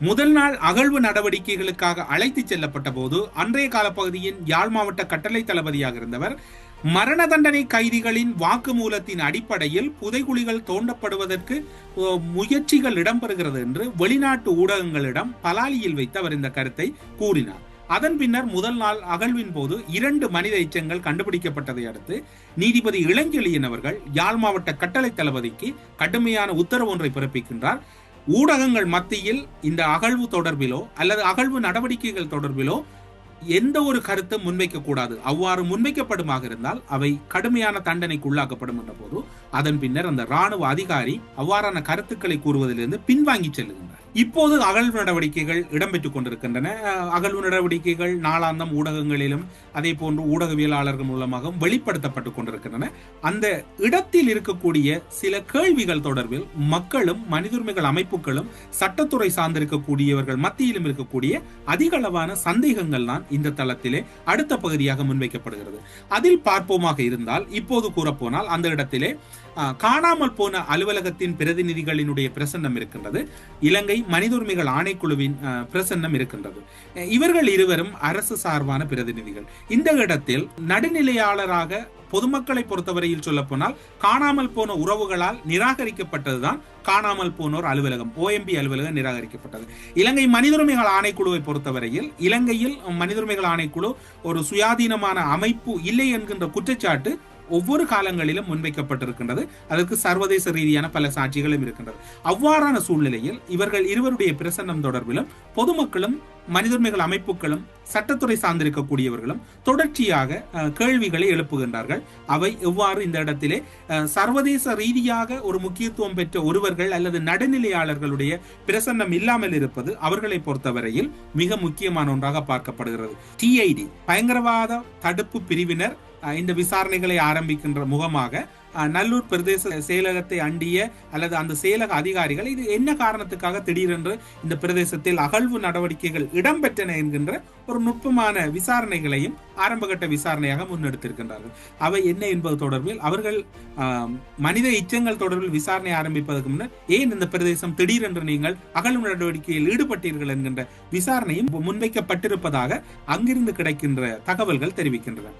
முதல் நாள் அகழ்வு நடவடிக்கைகளுக்காக அழைத்துச் செல்லப்பட்ட போது அன்றைய காலப்பகுதியின் யாழ் மாவட்ட கட்டளை தளபதியாக இருந்தவர் மரண தண்டனை கைதிகளின் வாக்குமூலத்தின் அடிப்படையில் புதைகுழிகள் தோண்டப்படுவதற்கு முயற்சிகள் இடம்பெறுகிறது என்று வெளிநாட்டு ஊடகங்களிடம் பலாலியில் வைத்து அவர் இந்த கருத்தை கூறினார். அதன் பின்னர் முதல் நாள் அகழ்வின் போது இரண்டு மனித எச்சங்கள் கண்டுபிடிக்கப்பட்டதை அடுத்து நீதிபதி இளஞ்செழியன் அவர்கள் யாழ் மாவட்ட கட்டளை தளபதிக்கு கடுமையான உத்தரவு ஒன்றை பிறப்பிக்கின்றார். ஊடகங்கள் மத்தியில் இந்த அகழ்வு தொடர்பிலோ அல்லது அகழ்வு நடவடிக்கைகள் தொடர்பிலோ எந்த ஒரு கருத்தும் முன்வைக்க கூடாது. அவ்வாறு முன்வைக்கப்படுமாக இருந்தால் அவை கடுமையான தண்டனைக்கு உள்ளாக்கப்படும் என்ற போது அதன் பின்னர் அந்த ராணுவ அதிகாரி அவ்வாறான கருத்துக்களை கூறுவதிலிருந்து பின்வாங்கி செல்லுங்கள் இப்போது அகழ்வு நடவடிக்கைகள் இடம்பெற்றுக் கொண்டிருக்கின்றன. அகழ்வு நடவடிக்கைகள் நாளாந்தம் ஊடகங்களிலும் அதே போன்று ஊடகவியலாளர்கள் மூலமாகவும் வெளிப்படுத்தப்பட்டுக் கொண்டிருக்கின்றன. அந்த இடத்தில் இருக்கக்கூடிய சில கேள்விகள் தொடர்பில் மக்களும் மனித உரிமைகள் அமைப்புகளும் சட்டத்துறை சார்ந்திருக்கக்கூடியவர்கள் மத்தியிலும் இருக்கக்கூடிய அதிகளவான சந்தேகங்கள் தான் இந்த தளத்திலே அடுத்த பகுதியாக முன்வைக்கப்படுகிறது. அதில் பார்ப்போமாக இருந்தால் இப்போது கூறப்போனால் அந்த இடத்திலே காணாமல் போன அலுவலகத்தின் பிரதிநிதிகளினுடைய பிரசன்னம் இருக்கின்றது. இலங்கை மனித உரிமைகள் ஆணைக்குழுவின் பிரசன்னம் இருக்கின்றது. இவர்கள் இருவரும் அரசு சார்பான பிரதிநிதிகள். இந்த இடத்தில் நடுநிலையாளராக பொதுமக்களை பொறுத்தவரையில் சொல்ல போனால் காணாமல் போன உறவுகளால் நிராகரிக்கப்பட்டதுதான் காணாமல் போனோர் அலுவலகம் ஓஎம்பி அலுவலகம் நிராகரிக்கப்பட்டது. இலங்கை மனித உரிமைகள் ஆணைக்குழுவை பொறுத்தவரையில் இலங்கையில் மனித உரிமைகள் ஆணைக்குழு ஒரு சுயாதீனமான அமைப்பு இல்லை என்கின்ற குற்றச்சாட்டு ஒவ்வொரு காலங்களிலும் முன்வைக்கப்பட்டிருக்கின்றது. அதற்கு சர்வதேச ரீதியான பல சாட்சிகளும் இருக்கின்றது. அவ்வாறான சூழ்நிலையில் இவர்கள் இருவருடைய பிரசன்னம் தொடர்பிலும் பொதுமக்களும் மனித உரிமைகள் அமைப்புகளும் சட்டத்துறை சார்ந்திருக்கக்கூடியவர்களும் தொடர்ச்சியாக கேள்விகளை எழுப்புகின்றார்கள். அவை எவ்வாறு இந்த இடத்திலே அஹ், சர்வதேச ரீதியாக ஒரு முக்கியத்துவம் பெற்ற ஒருவர்கள் அல்லது நடுநிலையாளர்களுடைய பிரசன்னம் இல்லாமல் இருப்பது அவர்களை பொறுத்தவரையில் மிக முக்கியமான ஒன்றாக பார்க்கப்படுகிறது. டிஐடி பயங்கரவாத தடுப்பு பிரிவினர் இந்த விசாரணைகளை ஆரம்பிக்கின்ற முகமாக நல்லூர் பிரதேச செயலகத்தை அண்டிய அல்லது அந்த செயலக அதிகாரிகள் இது என்ன காரணத்துக்காக திடீரென்று இந்த பிரதேசத்தில் அகழ்வு நடவடிக்கைகள் இடம்பெற்றன என்கின்ற ஒரு நுட்பமான விசாரணைகளையும் ஆரம்பகட்ட விசாரணையாக முன்னெடுத்திருக்கின்றார்கள். அவை என்ன என்பது தொடர்பில் அவர்கள் மனித இச்சங்கள் தொடர்பில் விசாரணை ஆரம்பிப்பதற்கு முன்னர் ஏன் இந்த பிரதேசம் திடீரென்று நீங்கள் அகழ்வு நடவடிக்கையில் ஈடுபட்டீர்கள் என்கின்ற விசாரணையும் முன்வைக்கப்பட்டிருப்பதாக அங்கிருந்து கிடைக்கின்ற தகவல்கள் தெரிவிக்கின்றன.